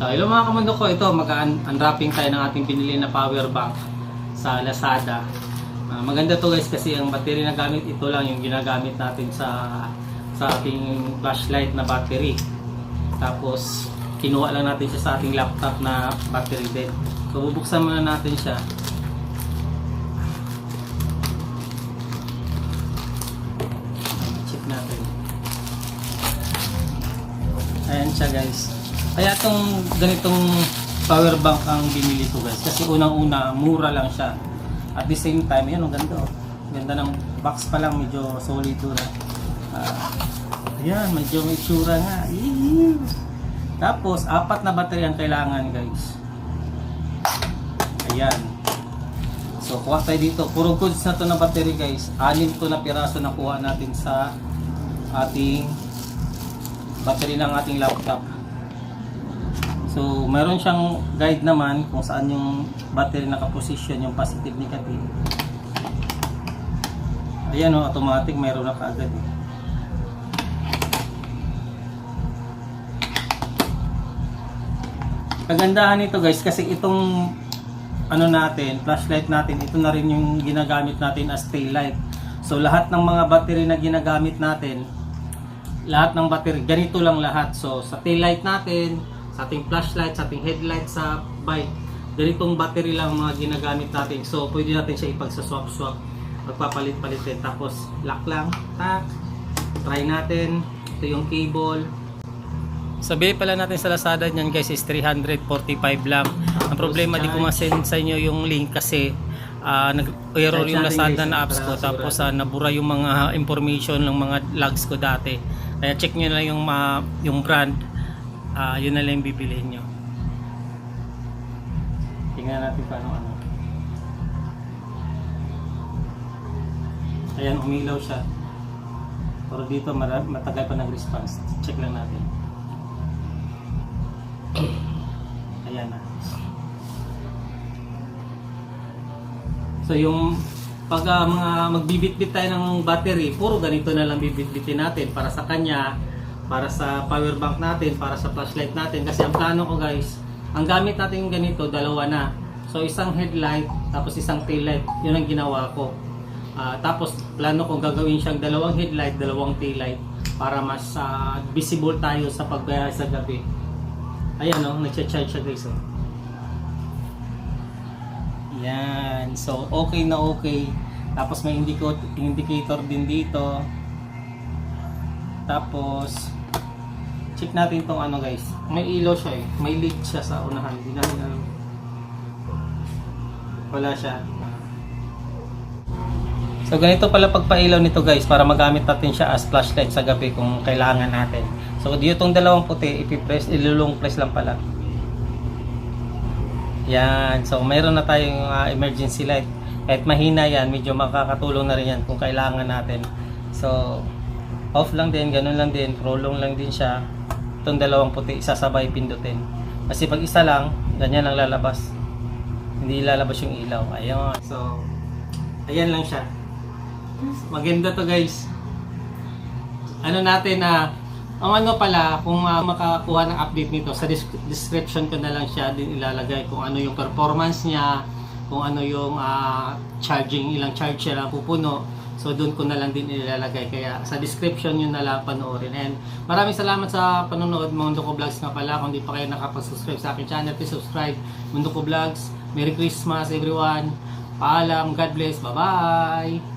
So, hello mga kamundo ko, ito mag-unwrapping tayo ng ating pinili na power bank sa Lazada. Ah, maganda to guys kasi ang battery na gamit ito lang yung ginagamit natin sa sa ating flashlight na battery. Tapos kinuha lang natin siya sa ating laptop na battery din. So bubuksan muna natin siya. Check natin. Ayan siya guys. Kaya itong ganitong power bank ang binili ko guys. Kasi unang-una, mura lang siya. At the same time, yan ang ganda. oh. Ganda ng box pa lang, medyo solid doon. Ah, ayan, medyo may tsura nga. Tapos, apat na battery ang kailangan guys. Ayan. So, kuha tayo dito. Puro goods na to na battery guys. Anim to na piraso na kuha natin sa ating battery ng ating laptop. So, meron siyang guide naman kung saan yung battery nakaposition, yung positive, negative. Ayan o, automatic, meron na kaagad eh. Kagandahan nito guys, kasi itong ano natin, flashlight natin, ito na rin yung ginagamit natin as tail light. So, lahat ng mga battery na ginagamit natin, lahat ng battery, ganito lang lahat. So, sa tail light natin, sa ating flashlight, sa ating headlight sa bike, ganitong battery lang ang mga ginagamit natin. So, pwede natin siya ipagsaswap-swap, magpapalit-palit din. Tapos, lock lang, tak, try natin, ito yung cable. Sabi pala natin sa Lazada niyan guys is 345 lang. Ang problema di ko ma-send sa inyo yung link kasi ah, nag-error yung Lazada na apps ko tapos ah, nabura yung mga information ng mga logs ko dati. Kaya check nyo na yung ma- yung brand. Ah, yun na lang bibilihin nyo. Tingnan natin paano ano. Ayan, umilaw siya. Pero dito matagal pa nag-response. Check lang natin. Ayan na. So yung pag ah, mga magbibitbit tayo ng battery, puro ganito na lang bibitbitin natin para sa kanya, para sa power bank natin, para sa flashlight natin. Kasi ang plano ko guys, ang gamit natin ganito, dalawa na. So isang headlight, tapos isang tail light. Yun ang ginawa ko. Ah, tapos plano ko gagawin siyang dalawang headlight, dalawang tail light para mas ah, visible tayo sa pagbiyahe sa gabi. Ayan oh, nagcha-charge siya guys. Oh. Yan. So, okay na okay. Tapos may indicator din dito. Tapos, check natin tong ano guys. May ilaw siya eh. May lead siya sa unahan. Natin alam. Wala siya. So ganito pala pagpailaw nito guys para magamit natin siya as flashlight sa gabi kung kailangan natin. So dito tong dalawang puti ipipress, ilulong press lang pala. Yan. So mayroon na tayong ah, emergency light. Kahit mahina yan, medyo makakatulong na rin yan kung kailangan natin. So off lang din, ganun lang din, prolong lang din siya. Itong dalawang puti, isasabay pindutin. Kasi pag isa lang, ganyan lang lalabas. Hindi lalabas yung ilaw. Ayun. So, ayan lang siya. Maganda to guys. Ano natin na ang ano pala, kung uh, makakuha ng update nito, sa description ko na lang siya din ilalagay kung ano yung performance niya, kung ano yung ah, charging, ilang charge siya lang pupuno. So doon ko na lang din ilalagay. Kaya sa description yun na lang panoorin. And maraming salamat sa panonood. Mundo ko Vlogs nga pala. Kung di pa kayo nakapag-subscribe sa akin channel, please subscribe. Mundo ko Vlogs. Merry Christmas everyone. Paalam. God bless. Bye-bye.